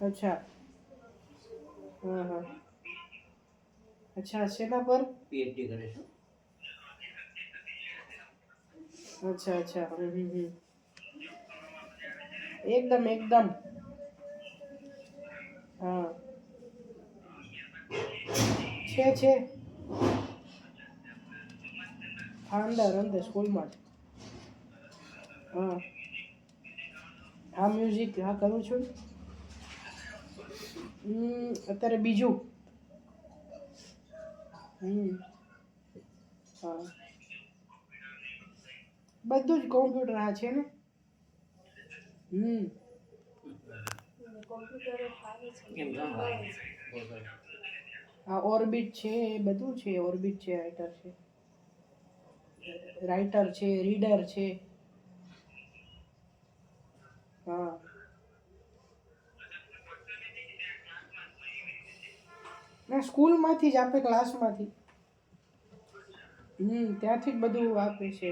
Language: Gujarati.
અચ્છા. હા હા. અચ્છા શેના પર? પીએચડી કરે છે અચ્છા અચ્છા. એકદમ એકદમ. હા. છે છે. અંદર અંદર સ્કૂલમાં જ. હા. હા મ્યુઝિક હા કરું છું. અત્યારે બીજું. હા. બધું જ કોમ્પ્યુટર આ છે ને? હમ. આ ઓર્બિટ છે એ બધું છે ઓર્બિટ છે રાઇટર છે. રાઇટર છે રીડર છે હા ના સ્કૂલમાંથી જ આપે ક્લાસમાંથી હમ ત્યાંથી જ બધું આપે છે.